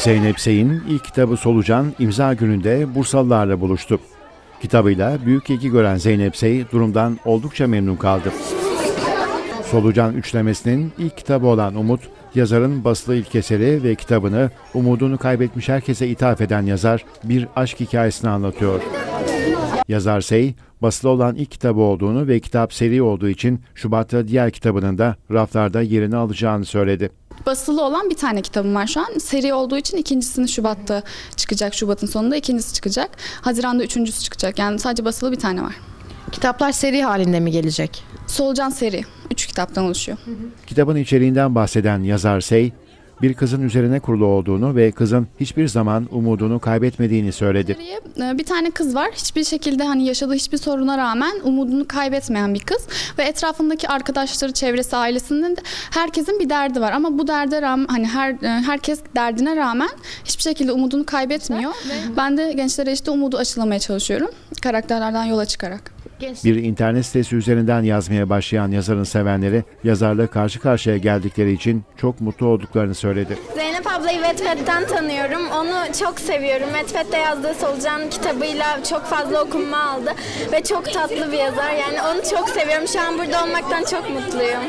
Zeynep Sey'in ilk kitabı Solucan imza gününde Bursalılarla buluştu. Kitabıyla büyük ilgi gören Zeynep Sey durumdan oldukça memnun kaldı. Solucan üçlemesinin ilk kitabı olan Umut, yazarın basılı ilk eseri ve kitabını umudunu kaybetmiş herkese ithaf eden yazar bir aşk hikayesini anlatıyor. Yazar Sey, basılı olan ilk kitabı olduğunu ve kitap seri olduğu için Şubat'ta diğer kitabının da raflarda yerini alacağını söyledi. Basılı olan bir tane kitabım var şu an. Seri olduğu için ikincisini Şubat'ta çıkacak. Şubat'ın sonunda ikincisi çıkacak. Haziran'da üçüncüsü çıkacak. Yani sadece basılı bir tane var. Kitaplar seri halinde mi gelecek? Solucan seri. Üç kitaptan oluşuyor. Kitabın içeriğinden bahseden yazar Sey, bir kızın üzerine kurulu olduğunu ve kızın hiçbir zaman umudunu kaybetmediğini söyledi. E, Bir tane kız var. Hiçbir şekilde hani yaşadığı hiçbir soruna rağmen umudunu kaybetmeyen bir kız ve etrafındaki arkadaşları, çevresi, ailesinin de herkesin bir derdi var ama bu derde rağmen hani her e, herkes derdine rağmen hiçbir şekilde umudunu kaybetmiyor. Ben de gençlere işte umudu aşılamaya çalışıyorum. Karakterlerden yola çıkarak. Bir internet sitesi üzerinden yazmaya başlayan yazarın sevenleri yazarla karşı karşıya geldikleri için çok mutlu olduklarını söyledi. Zeynep ablayı Wattpad'den tanıyorum. Onu çok seviyorum. Wattpad'de yazdığı Solucan kitabıyla çok fazla okunma aldı. Ve çok tatlı bir yazar. Yani onu çok seviyorum. Şu an burada olmaktan çok mutluyum.